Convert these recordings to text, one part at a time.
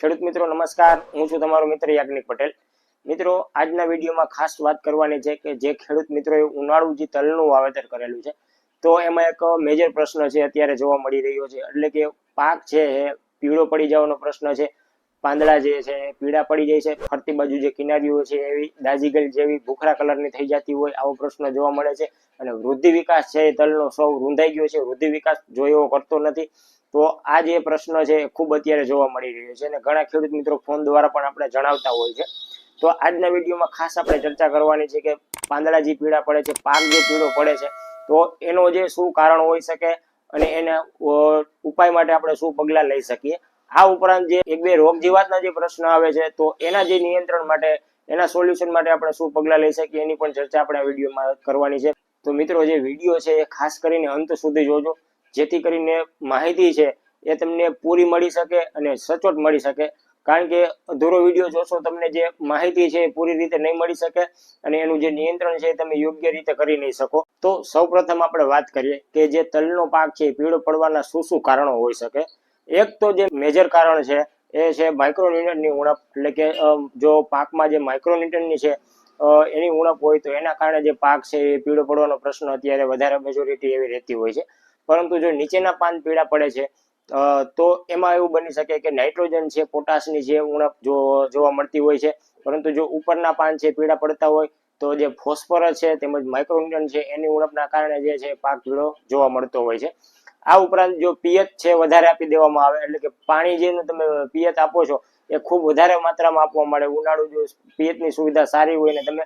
ખેડૂત મિત્રો, નમસ્કાર. હું છું તમારો મિત્ર યાજ્ઞિક પટેલ. મિત્રો, આજના વિડીયોમાં ખાસ વાત કરવાની છે કે જે ખેડૂત મિત્રોએ ઉનાળુ જે તલનું વાવેતર કરેલું છે, તો એમાં એક મેજર પ્રશ્ન છે અત્યારે જોવા મળી રહ્યો છે. એટલે કે પાક છે એ પીળો પડી જવાનો પ્રશ્ન છે, પાંદડા જે છે, પીળા પડી જાય છે, ફરતી બાજુ જે કિનારીઓ છે, એવી દાજીગલ જેવી ભૂખરા કલરની થઈ જતી હોય, આવો પ્રશ્ન જોવા મળે છે. અને વૃદ્ધિ વિકાસ છે એ તલનો સૌ રૂંધાઈ ગયો છે. વૃદ્ધિ વિકાસ જો એવો કરતો નથી. તો આ જે પ્રશ્ન છે એ ખૂબ અત્યારે જોવા મળી રહ્યો છે અને ઘણા ખેડૂત મિત્રો ફોન દ્વારા પણ આપણે જણાવતા હોય છે. તો આજના વિડીયોમાં ખાસ આપણે ચર્ચા કરવાની છે કે પાંદડા જે પીળા પડે છે, પાક જે પીળો પડે છે, તો એનો જે શું કારણ હોઈ શકે અને એના ઉપાય માટે આપણે શું પગલાં લઈ શકીએ? આ ઉપરાંત જે એક બે રોગ જીવાતના જે પ્રશ્ન આવે છે, તો એના જે નિયંત્રણ માટે, એના સોલ્યુશન માટે આપણે શું પગલાં લઈ શકીએ એની પણ ચર્ચા આપણે આ વિડીયોમાં કરવાની છે. તો મિત્રો, જે વીડિયો છે એ ખાસ કરીને અંત સુધી જોજો. જેથી કરીને માહિતી છે એ તમને પૂરી મળી શકે અને સચોટ મળી શકે. કારણ કે અધૂરો વીડિયો જોશો તમને જે માહિતી છે એ પૂરી રીતે નહીં મળી શકે અને એનું જે નિયંત્રણ છે એ તમે યોગ્ય રીતે કરી નહીં શકો. તો સૌપ્રથમ આપણે વાત કરીએ કે જે તલનો પાક છે એ પીળો પડવાના શું શું કારણો હોઈ શકે? એક તો જે મેજર કારણ છે એ છે માઇક્રોન્યુટનની ઉણપ, એટલે કે જો પાકમાં જે માઇક્રોન્યુટનની છે એની ઉણપ હોય તો એના કારણે જે પાક છે એ પીળો પડવાનો પ્રશ્ન અત્યારે વધારે મેજોરિટી એવી રહેતી હોય છે. પરંતુ જો નીચેના પાન પીળા પડે છે તો એમાં એવું બની શકે કે નાઇટ્રોજન છે, પોટાશની જે ઉણપ જો, જોવા મળતી હોય છે, પરંતુ જો ઉપરના પાન છે, પીળા પડતા હોય, તો જે ફોસ્ફરસ છે, તેમજ માઇક્રોન્યુટ્રન છે, એની ઉણપના કારણે જે છે, પાક પીળો જોવા મળતો હોય છે. આ ઉપરાંત જો પિયત છે, વધારે આપી દેવામાં આવે, એટલે કે પાણી જેનું તમે પિયત આપો છો એ ખૂબ વધારે માત્રામાં આપવા મળે. ઉનાળુ જો પિયતની સુવિધા સારી હોય ને તમે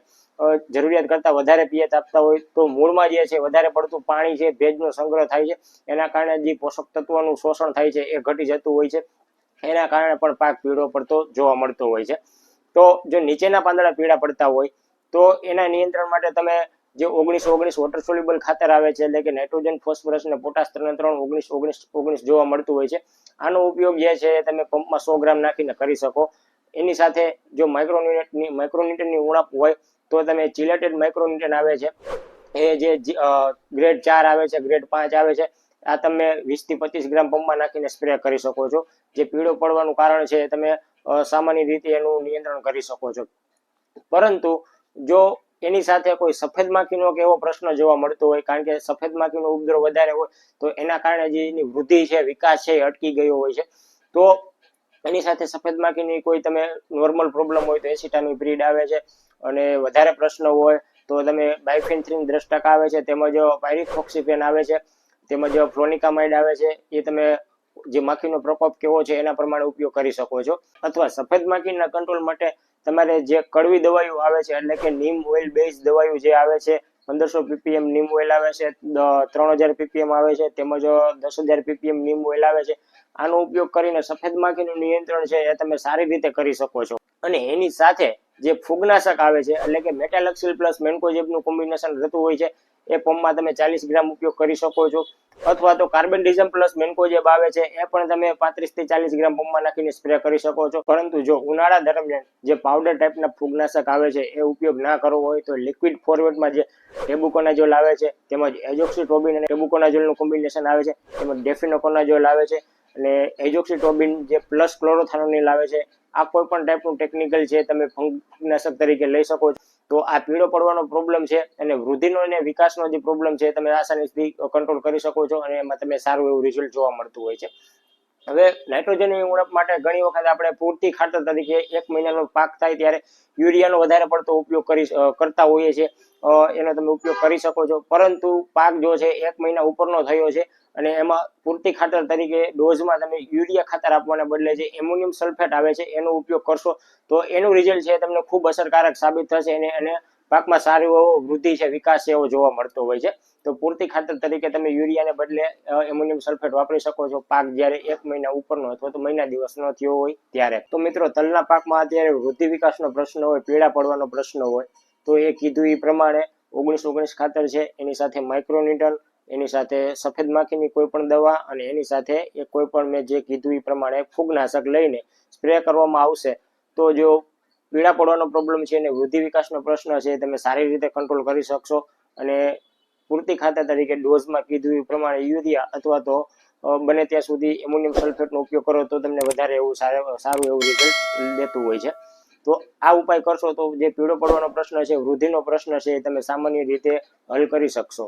જરૂરિયાત કરતાં વધારે પિયત આપતા હોય તો મૂળમાં જે છે વધારે પડતું પાણી છે, ભેજનો સંગ્રહ થાય છે. એના કારણે જે પોષક તત્વોનું શોષણ થાય છે એ ઘટી જતું હોય છે. એના કારણે પણ પાક પીળો પડતો જોવા મળતો હોય છે. તો જો નીચેના પાંદડા પીળા પડતા હોય તો એના નિયંત્રણ માટે તમે જે ઓગણીસ ઓગણીસ વોટર સોલ્યુબલ ખાતર આવે છે, એટલે કે નાઇટ્રોજન ફોસ્ફરસ અને પોટાશ ત્રણ ત્રણ ઓગણીસ ઓગણીસ ઓગણીસ જોવા મળતું હોય છે. આનો ઉપયોગ જે છે તમે પંપમાં સો ગ્રામ નાખીને કરી શકો. એની સાથે જો માઇક્રોન્યુટની માઇક્રોન્યુટનની ઉણપ હોય, તો તમે ચિલેટેડ માઇક્રોન્યુટન આવે છે. એ જે ગ્રેડ ચાર આવે છે ગ્રેડ પાંચ આવે છે, આ તમે વીસથી પચીસ ગ્રામ પંપમાં નાખીને સ્પ્રે કરી શકો છો. જે પીળો પડવાનું કારણ છે તમે સામાન્ય રીતે એનું નિયંત્રણ કરી શકો છો. પરંતુ જો એની સાથે કોઈ સફેદ માખીનો કે એવો પ્રશ્ન જોવા મળતો હોય, કારણ કે સફેદ માખીનો ઉપદ્રવ વધારે હોય, તો એના કારણે જે એની વૃદ્ધિ છે, વિકાસ છે એ અટકી ગયો હોય છે. તો એની સાથે સફેદ માખીની કોઈ તમે નોર્મલ પ્રોબ્લેમ હોય તો એસિટાની બ્રીડ આવે છે અને વધારે પ્રશ્ન હોય તો તમે બાયફેન્થ્રીન દ્રષ્ટક ટકા આવે છે, તેમજ પાયરિફોક્સિફેન આવે છે, તેમજ ફ્લોનિકામાઇડ આવે છે, એ તમે જે માખીનો પ્રકોપ કેવો છે એના પ્રમાણે ઉપયોગ કરી શકો છો. અથવા સફેદ માખીના કંટ્રોલ માટે તમારે જે કડવી દવાઈઓ આવે છે, એટલે કે નીમ ઓઇલ બેઝ દવાઈઓ જે આવે છે, પંદરસો પીપીએમ નીમ ઓઇલ આવે છે ત્રણ હજાર પીપીએમ આવે છે, તેમજ દસ હજાર પીપીએમ નીમ ઓઇલ આવે છે, આનો ઉપયોગ કરીને સફેદ માખીનું નિયંત્રણ છે, એ તમે સારી રીતે કરી શકો છો. અને એની સાથે જે ફૂગનાશક આવે છે, એટલે કે મેટાલક્સિલ પ્લસ મેન્કોજેબનું કોમ્બિનેશન થતું હોય છે એ પંપમાં તમે ચાલીસ ગ્રામ ઉપયોગ કરી શકો છો. અથવા તો કાર્બન ડિઝમ પ્લસ મેન્કોજેબ આવે છે, એ પણ તમે પાંત્રીસથી ચાલીસ ગ્રામ પંપમાં નાખીને સ્પ્રે કરી શકો છો. પરંતુ જો ઉનાળા દરમિયાન જે પાવડર ટાઈપના ફૂગનાશક આવે છે, એ ઉપયોગ ના કરવો હોય, તો લિક્વિડ ફોર્મેટમાં જે ટેબુકોનાઝોલ આવે છે, તેમજ એજોક્સિટોબિન અને ટેબુકોનાઝોલનું કોમ્બિનેશન આવે છે, તેમજ ડેફિનોકોનાઝોલ આવે છે, અને એજોક્સિટોબિન જે પ્લસ ક્લોરોથાનોનિલ આવે છે, આ કોઈ પણ ટાઈપનું ટેકનિકલ છે તમે ફંગનાશક તરીકે લઈ શકો છો. તો આ પીળો પડવાનો પ્રોબ્લેમ છે અને વૃદ્ધિનો અને વિકાસનો જે પ્રોબ્લેમ છે તમે આસાનીથી કંટ્રોલ કરી શકો છો અને એમાં તમે સારું એવું રિઝલ્ટ જોવા મળતું હોય છે. હવે નાઇટ્રોજનની ઉણપ માટે ઘણી વખત આપણે પૂરતી ખાતર તરીકે એક મહિનાનો પાક થાય ત્યારે યુરિયાનો વધારે પડતો ઉપયોગ કરી કરતા હોઈએ છીએ. એનો તમે ઉપયોગ કરી શકો છો. પરંતુ પાક જો છે એક મહિના ઉપરનો થયો છે અને એમાં પૂરતી ખાતર તરીકે ડોઝમાં તમે યુરિયા ખાતર આપવાના બદલે જે એમોનિયમ સલ્ફેટ આવે છે, એનો ઉપયોગ કરશો, તો એનું રિઝલ્ટ છે તમને ખૂબ અસરકારક સાબિત થશે અને અને પાકમાં સારો એવો વૃદ્ધિ છે, વિકાસ છે એવો જોવા મળતો હોય છે. તો પૂરતી ખાતર તરીકે તમે યુરિયાને બદલે એમોનિયમ સલ્ફેટ વાપરી શકો છો. પાક જ્યારે એક મહિના ઉપરનો અથવા તો મહિના દિવસનો થયો હોય ત્યારે. તો મિત્રો, તલના પાકમાં અત્યારે વૃદ્ધિ વિકાસનો પ્રશ્ન હોય, પીળા પડવાનો પ્રશ્ન હોય, તો એ કીધું એ પ્રમાણે ઓગણીસ ઓગણીસ ખાતર છે, એની સાથે માઇક્રોન્યુટન એની સાથે સફેદ માખીની કોઈ પણ દવા અને એની સાથે એ કોઈ પણ મેં જે કીધું એ પ્રમાણે ફૂગનાશક લઈને સ્પ્રે કરવામાં આવશે. તો જો પીળા પડવાનો પ્રોબ્લેમ છે અને વૃદ્ધિ વિકાસનો પ્રશ્ન છે, તમે સારી રીતે કંટ્રોલ કરી શકશો. અને પૂરતી ખાતર તરીકે ડોઝમાં કીધું એ પ્રમાણે યુરિયા અથવા તો બને ત્યાં સુધી એમોનિયમ સલ્ફેટનો ઉપયોગ કરો તો તમને વધારે એવું સારું એવું રિઝલ્ટ દેતું હોય છે. તો આ ઉપાય કરશો તો જે પીળો પડવાનો પ્રશ્ન છે, વૃદ્ધિનો પ્રશ્ન છે, એ તમે સામાન્ય રીતે હલ કરી શકશો.